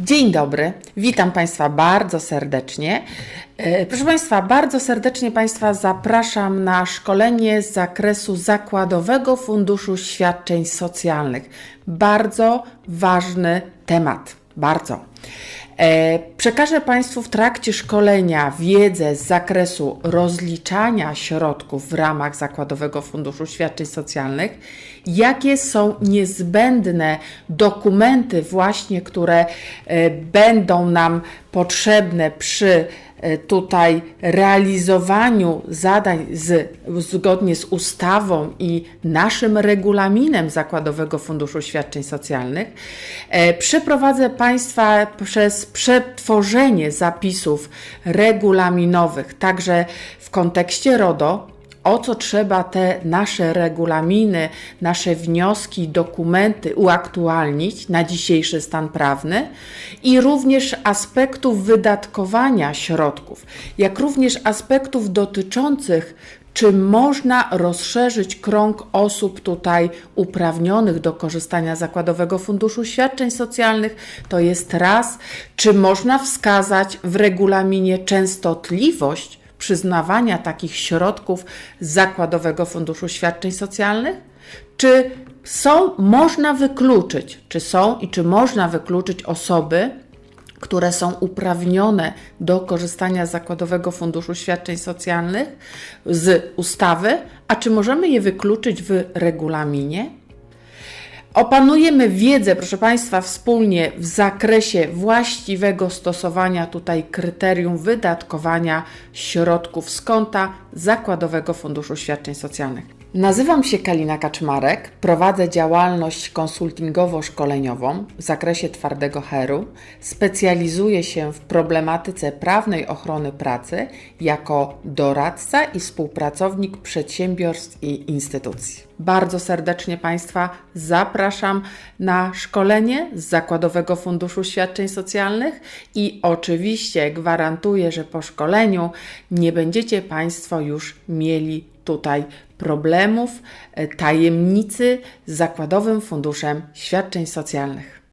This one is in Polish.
Dzień dobry, witam Państwa bardzo serdecznie. E, Proszę Państwa, bardzo serdecznie Państwa zapraszam na szkolenie z zakresu Zakładowego Funduszu Świadczeń Socjalnych. Bardzo ważny temat, bardzo. E, Przekażę Państwu w trakcie szkolenia wiedzę z zakresu rozliczania środków w ramach Zakładowego Funduszu Świadczeń Socjalnych, jakie są niezbędne dokumenty, właśnie które e, będą nam potrzebne przy e, tutaj realizowaniu zadań z, zgodnie z ustawą i naszym regulaminem Zakładowego Funduszu Świadczeń Socjalnych. Przeprowadzę Państwa przez przetworzenie zapisów regulaminowych, także w kontekście RODO, o co trzeba te nasze regulaminy, nasze wnioski, dokumenty uaktualnić na dzisiejszy stan prawny i również aspektów wydatkowania środków, jak również aspektów dotyczących czy można rozszerzyć krąg osób tutaj uprawnionych do korzystania Zakładowego Funduszu Świadczeń Socjalnych? To jest raz. Czy można wskazać w regulaminie częstotliwość przyznawania takich środków z Zakładowego Funduszu Świadczeń Socjalnych? Czy są, można wykluczyć, czy są i czy można wykluczyć osoby, które są uprawnione do korzystania z Zakładowego Funduszu Świadczeń Socjalnych z ustawy, a czy możemy je wykluczyć w regulaminie? Opanujemy wiedzę, proszę Państwa, wspólnie w zakresie właściwego stosowania tutaj kryterium wydatkowania środków z konta Zakładowego Funduszu Świadczeń Socjalnych. Nazywam się Kalina Kaczmarek, prowadzę działalność konsultingowo-szkoleniową w zakresie twardego heru. Specjalizuję się w problematyce prawnej ochrony pracy jako doradca i współpracownik przedsiębiorstw i instytucji. Bardzo serdecznie Państwa zapraszam na szkolenie z Zakładowego Funduszu Świadczeń Socjalnych i oczywiście gwarantuję, że po szkoleniu nie będziecie Państwo już mieli tutaj problemów, e, tajemnicy z Zakładowym Funduszem Świadczeń Socjalnych.